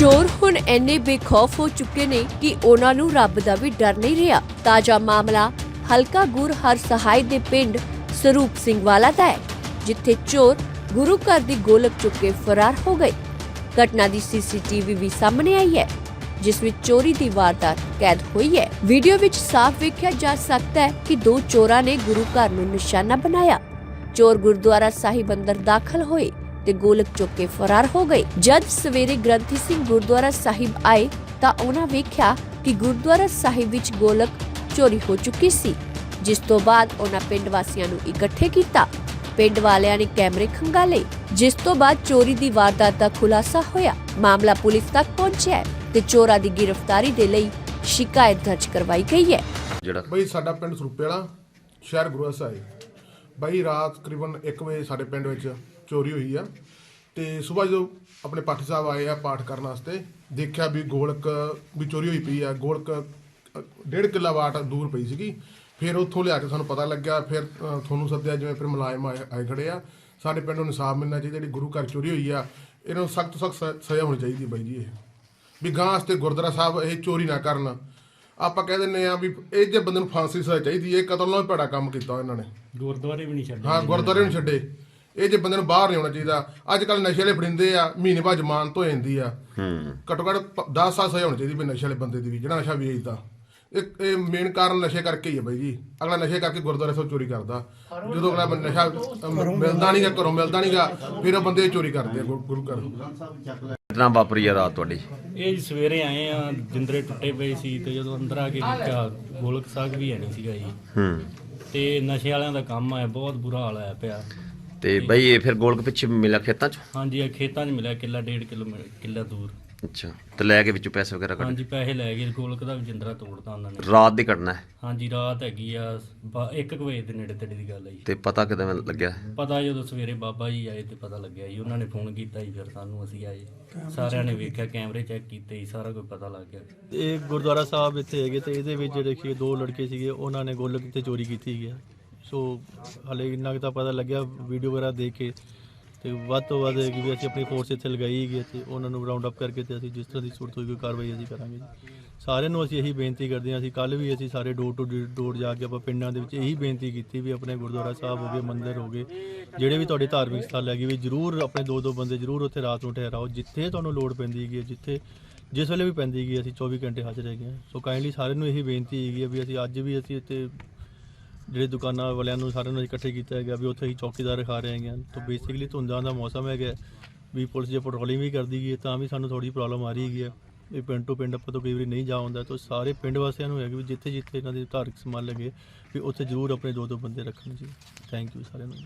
ਇੰਨੇ ਬੇਖੌਫ ਹੋ ਚੁੱਕੇ ਨੇ ਕਿ ਉਹਨਾਂ ਨੂੰ ਰੱਬ ਦਾ ਵੀ ਡਰ ਨਹੀਂ ਰਿਹਾ। ਤਾਜ਼ਾ ਮਾਮਲਾ, ਹਲਕਾ ਗੁਰ ਹਰ ਸਹਾਇ ਦੇ ਪਿੰਡ ਸਰੂਪ ਸਿੰਘ ਵਾਲਾ ਦਾ ਹੈ, ਜਿੱਥੇ ਚੋਰ ਗੁਰੂ ਘਰ ਦੀ ਗੋਲਕ ਚੁੱਕ ਕੇ ਫਰਾਰ ਹੋ ਗਏ। ਘਟਨਾ ਦੀ ਸੀਸੀਟੀਵੀ ਵੀ ਸਾਹਮਣੇ ਆਈ ਹੈ, ਜਿਸ ਵਿੱਚ ਚੋਰੀ ਦੀ ਵਾਰਦਾਤ ਕੈਦ ਹੋਈ ਹੈ। ਵੀਡੀਓ ਵਿੱਚ ਸਾਫ਼ ਵੇਖਿਆ ਜਾ ਸਕਦਾ ਹੈ ਕਿ ਦੋ ਚੋਰਾਂ ਨੇ ਗੁਰੂ ਘਰ ਨੂੰ ਨਿਸ਼ਾਨਾ ਬਣਾਇਆ। ਚੋਰ ਗੁਰਦੁਆਰਾ ਸਾਹਿਬ ਅੰਦਰ ਦਾਖਲ ਹੋਏ। ਤੇ ਗੋਲਕ ਚੁੱਕ ਕੇ ਫਰਾਰ ਹੋ ਗਏ। ਜਦ ਸਵੇਰੇ ਗ੍ਰੰਥੀ ਸਿੰਘ ਗੁਰਦੁਆਰਾ ਸਾਹਿਬ ਆਏ ਤਾਂ ਉਹਨਾਂ ਵੇਖਿਆ ਕਿ ਗੁਰਦੁਆਰਾ ਸਾਹਿਬ ਵਿੱਚ ਗੋਲਕ ਚੋਰੀ ਹੋ ਚੁੱਕੀ ਸੀ ਜਿਸ ਤੋਂ ਬਾਅਦ ਉਹਨਾਂ ਪਿੰਡ ਵਾਸੀਆਂ ਨੂੰ ਇਕੱਠੇ ਕੀਤਾ। ਪਿੰਡ ਵਾਲਿਆਂ ਨੇ ਕੈਮਰੇ ਖੰਗਾਲੇ ਜਿਸ ਤੋਂ ਬਾਅਦ ਚੋਰੀ ਦੀ ਵਾਰਦਾਤ ਦਾ ਖੁਲਾਸਾ ਹੋਇਆ। ਮਾਮਲਾ ਪੁਲਿਸ ਤੱਕ ਪਹੁੰਚਿਆ ਤੇ ਚੋਰਾਂ ਦੀ ਗ੍ਰਿਫਤਾਰੀ ਦੇ ਲਈ ਸ਼ਿਕਾਇਤ ਦਰਜ ਕਰਵਾਈ ਗਈ ਹੈ। ਜਿਹੜਾ ਬਈ ਸਾਡਾ ਪਿੰਡ ਸਰੂਪੇ ਵਾਲਾ ਸ਼ਹਿਰ ਗੁਰੂ ਸਾਹਿਬ। ਬਾਈ ਰਾਤ ਤਕਰੀਬਨ 1 ਵਜੇ ਸਾਡੇ ਪਿੰਡ ਵਿੱਚ ਚੋਰੀ ਹੋਈ ਆ। ਤੇ ਸਵੇਰ ਜਦੋਂ ਆਪਣੇ ਪਾਠੀ ਸਾਹਿਬ ਆਏ ਆ ਪਾਠ ਕਰਨ ਵਾਸਤੇ ਦੇਖਿਆ ਵੀ ਗੋਲਕ ਵੀ ਚੋਰੀ ਹੋਈ ਪਈ ਆ। ਗੋਲਕ ਡੇਢ ਕਿੱਲਾ ਵਾਟ ਦੂਰ ਪਈ ਸੀਗੀ। ਫਿਰ ਉੱਥੋਂ ਲਿਆ ਕੇ ਸਾਨੂੰ ਪਤਾ ਲੱਗਿਆ ਫਿਰ ਅ, ਤੁਹਾਨੂੰ ਸੱਦਿਆ ਜਿਵੇਂ ਫਿਰ ਮੁਲਾਜ਼ਮ ਆਏ ਆਏ ਖੜੇ ਆ। ਸਾਡੇ ਪਿੰਡ ਨੂੰ ਇਨਸਾਫ ਮਿਲਣਾ ਚਾਹੀਦਾ ਜਿਹੜੀ ਗੁਰੂ ਘਰ ਚੋਰੀ ਹੋਈ ਆ ਇਹਨਾਂ ਨੂੰ ਸਖਤ ਸਖਤ ਸਜ਼ਾ ਹੋਣੀ ਚਾਹੀਦੀ ਬਾਈ ਜੀ ਇਹ। ਵੀ ਗਾਂ ਵਾਸਤੇ ਗੁਰਦੁਆਰਾ ਸਾਹਿਬ ਇਹ ਚੋਰੀ ਨਾ ਕਰਨ। ਆਪਾਂ ਕਹਿ ਦਿੰਨੇ ਆ ਵੀ ਇਹ ਜੇ ਬੰਦੇ ਨੂੰ ਫਾਂਸੀ ਸਜ਼ਾ ਚਾਹੀਦੀ ਹੈ ਇਹ ਕਤਲ ਨਾਲ ਭੈੜਾ ਕੰਮ ਕੀਤਾ ਇਹਨਾਂ ਨੇ। ਗੁਰਦੁਆਰੇ ਵੀ ਨਹੀਂ ਛੱਡੇ। ਹਾਂ ਗੁਰਦੁਆਰੇ ਨੂੰ ਛੱਡੇ। ਇਹ ਜੇ ਬੰਦੇ ਨੂੰ ਬਾਹਰ ਨਹੀਂ ਆਉਣਾ ਚਾਹੀਦਾ ਅੱਜ ਕੱਲ ਨਸ਼ੇ ਵਾਲੇ ਫੜਿੰਦੇ ਆ ਮਹੀਨੇ ਬਾਅਦ ਜ਼ਮਾਨਤ ਹੋ ਜਾਂਦੀ ਆ। ਹੂੰ। ਘੱਟੋ ਘੱਟ 10 ਸਾਲ ਸਜ਼ਾ ਹੋਣੀ ਚਾਹੀਦੀ ਵੀ ਨਸ਼ੇ ਵਾਲੇ ਬੰਦੇ ਦੀ ਵੀ ਜਿਹੜਾ ਨਸ਼ਾ ਵੇਚਦਾ। ਇਹ ਇਹ ਮੇਨ ਕਾਰਨ ਨਸ਼ੇ ਕਰਕੇ ਹੀ ਹੈ ਬਾਈ ਜੀ। ਅਗਲਾ ਨਸ਼ੇ ਕਰਕੇ ਗੁਰਦੁਆਰੇ ਤੋਂ ਚੋਰੀ ਕਰਦਾ। ਜਦੋਂ ਅਗਲਾ ਨਸ਼ਾ ਮਿਲਦਾ ਨਹੀਂਗਾ ਘਰੋਂ ਮਿਲਦਾ ਨਹੀਂਗਾ ਫਿਰ ਉਹ ਬੰਦੇ ਚੋਰੀ ਕਰਦੇ ਆ ਗੁਰੂ ਘਰ। ਕਿੰਨਾ ਵਾਪਰੀ ਆ ਰਾਤ ਤੁਹਾਡੀ? ਇਹ ਜੀ ਸਵੇਰੇ ਆਏ ਆ ਜਿੰਦਰੇ ਟੁੱਟੇ ਪਏ ਸੀ ਤੇ ਜਦੋਂ ਅੰਦਰ ਆ ਕੇ ਦੇਖਿਆ ਗੋਲਕ ਸਾਗ ਵੀ ਹੈ ਨਹੀਂ ਸੀਗਾ ਜੀ ਹੂੰ। ਤੇ ਨਸ਼ੇ ਵਾਲਿਆਂ ਦਾ ਕੰਮ ਆ ਬਹੁਤ ਬੁਰਾ ਹਾਲ ਹੋਇਆ ਪਿਆ। ਤੇ ਬਈ ਇਹ ਫਿਰ ਗੋਲਕ ਪਿੱਛੇ ਮਿਲਿਆ ਖੇਤਾਂ 'ਚ? ਹਾਂਜੀ ਇਹ ਖੇਤਾਂ 'ਚ ਮਿਲਿਆ ਕਿੱਲਾ ਡੇਢ ਕਿਲੋ ਕਿੱਲਾ ਦੂਰ। ਅੱਛਾ ਤੇ ਲੈ ਕੇ ਵਿੱਚੋਂ ਪੈਸੇ ਵਗੈਰਾ ਕੱਢ ਹਾਂਜੀ ਪੈਸੇ ਲੈ ਗਏ ਗੋਲਕ ਦਾ ਜਿੰਦਰਾ ਤੋੜਤਾ ਉਹਨਾਂ ਨੇ। ਰਾਤ ਦੀ ਘਟਨਾ ਹੈ? ਹਾਂਜੀ ਰਾਤ ਹੈਗੀ ਆ 1 ਵਜੇ ਦੇ ਨੇੜੇ ਤੇੜੇ ਦੀ ਗੱਲ ਹੈ ਜੀ। ਤੇ ਪਤਾ ਕਿਦਾਂ ਲੱਗਿਆ? ਪਤਾ ਜਦੋਂ ਸਵੇਰੇ ਬਾਬਾ ਜੀ ਆਏ ਤੇ ਪਤਾ ਲੱਗਿਆ ਜੀ ਉਹਨਾਂ ਨੇ ਫੋਨ ਕੀਤਾ ਜੀ ਫਿਰ ਸਾਨੂੰ ਅਸੀਂ ਆਏ। ਸਾਰਿਆਂ ਨੇ ਵੇਖਿਆ ਕੈਮਰੇ ਚੈੱਕ ਕੀਤੇ ਜੀ ਸਾਰਾ ਕੁਝ ਪਤਾ ਲੱਗ ਗਿਆ। ਇਹ ਗੁਰਦੁਆਰਾ ਸਾਹਿਬ ਇੱਥੇ ਹੈਗੇ ਤੇ ਇਹਦੇ ਵਿੱਚ ਜਿਹੜੇ ਕਿ ਦੋ ਲੜਕੇ ਸੀਗੇ ਉਹਨਾਂ ਨੇ ਗੋਲਕ ਤੇ ਚੋਰੀ ਕੀਤੀ ਗਿਆ ਸੋ ਹਲੇ ਇੰਨਾ ਕੁ ਤਾਂ ਪਤਾ ਲੱਗਿਆ ਵੀਡੀਓ ਵਗੈਰਾ ਦੇਖ ਕੇ। ਤੇ ਵੱਧ ਤੋਂ ਵੱਧ ਕਿ ਵੀ ਅਸੀਂ ਆਪਣੀ ਫੋਰਸ ਇੱਥੇ ਲਗਾਈ ਗਈ ਤੇ ਉਹਨਾਂ ਨੂੰ ਰਾਉਂਡ ਅਪ ਕਰਕੇ ਤੇ ਅਸੀਂ ਜਿਸ ਤਰ੍ਹਾਂ ਦੀ ਸੂਰਤ ਹੋਈ ਕੋਈ ਕਾਰਵਾਈ ਅਸੀਂ ਕਰਾਂਗੇ ਜੀ। ਸਾਰਿਆਂ ਨੂੰ ਅਸੀਂ ਇਹੀ ਬੇਨਤੀ ਕਰਦੇ ਹਾਂ, ਅਸੀਂ ਕੱਲ ਵੀ ਅਸੀਂ ਸਾਰੇ ਡੋਰ ਟੂ ਡੋਰ ਜਾ ਕੇ ਆਪਾਂ ਪਿੰਡਾਂ ਦੇ ਵਿੱਚ ਇਹੀ ਬੇਨਤੀ ਕੀਤੀ ਵੀ ਆਪਣੇ ਗੁਰਦੁਆਰਾ ਸਾਹਿਬ ਹੋ ਗਏ, ਮੰਦਿਰ ਹੋ ਗਏ, ਜਿਹੜੇ ਵੀ ਤੁਹਾਡੇ ਧਾਰਮਿਕ ਸਥਲ ਹੈਗੇ ਵੀ ਜਰੂਰ ਆਪਣੇ ਦੋ ਦੋ ਬੰਦੇ ਜਰੂਰ ਉੱਥੇ ਰਾਤ ਨੂੰ ਠਹਿਰਾਓ, ਜਿੱਥੇ ਤੁਹਾਨੂੰ ਲੋੜ ਪੈਂਦੀ ਹੈਗੀ ਹੈ, ਜਿੱਥੇ ਜਿਸ ਵੇਲੇ ਵੀ ਪੈਂਦੀ ਹੈਗੀ ਅਸੀਂ 24 ਘੰਟੇ ਹਾਜ਼ਰ ਹੈਗੇ ਹਾਂ। ਸੋ ਕਾਈਂਡਲੀ ਸਾਰਿਆਂ ਨੂੰ ਇਹੀ ਬੇਨਤੀ ਹੈਗੀ ਹੈ ਵੀ ਅਸੀਂ ਅੱਜ ਵੀ ਅਸੀਂ ਇੱਥੇ ਜਿਹੜੇ ਦੁਕਾਨਾਂ ਵਾਲਿਆਂ ਨੂੰ ਸਾਰਿਆਂ ਨੂੰ ਇਕੱਠੇ ਕੀਤਾ ਹੈਗਾ ਵੀ ਉੱਥੇ ਹੀ ਚੌਕੀਦਾਰ ਰਖਾ ਰਹੇ ਹੈਗੇ ਤਾਂ ਬੇਸਿਕਲੀ ਧੁੰਦਾਂ ਦਾ ਮੌਸਮ ਹੈਗਾ। ਵੀ ਪੁਲਿਸ ਜੇ ਪੈਟਰੋਲਿੰਗ ਵੀ ਕਰਦੀ ਗਈ ਹੈ ਤਾਂ ਵੀ ਸਾਨੂੰ ਥੋੜੀ ਪ੍ਰੋਬਲਮ ਆ ਰਹੀ ਹੈਗੀ ਹੈ। ਇਹ ਪਿੰਡ ਤੋਂ ਪਿੰਡ ਆਪਾਂ ਤੋਂ ਕਈ ਵਾਰੀ ਨਹੀਂ ਜਾ ਹੁੰਦਾ ਤਾਂ ਸਾਰੇ ਪਿੰਡ ਵਾਸੀਆਂ ਨੂੰ ਹੈਗਾ ਵੀ ਜਿੱਥੇ ਜਿੱਥੇ ਇਹਨਾਂ ਦੇ ਧਾਰਮਿਕ ਸਮਾਨ ਲੱਗੇ, ਵੀ ਉੱਥੇ ਜ਼ਰੂਰ ਆਪਣੇ ਦੋ ਦੋ ਬੰਦੇ ਰੱਖਣ ਜੀ। ਥੈਂਕ ਯੂ ਸਾਰਿਆਂ ਨੂੰ।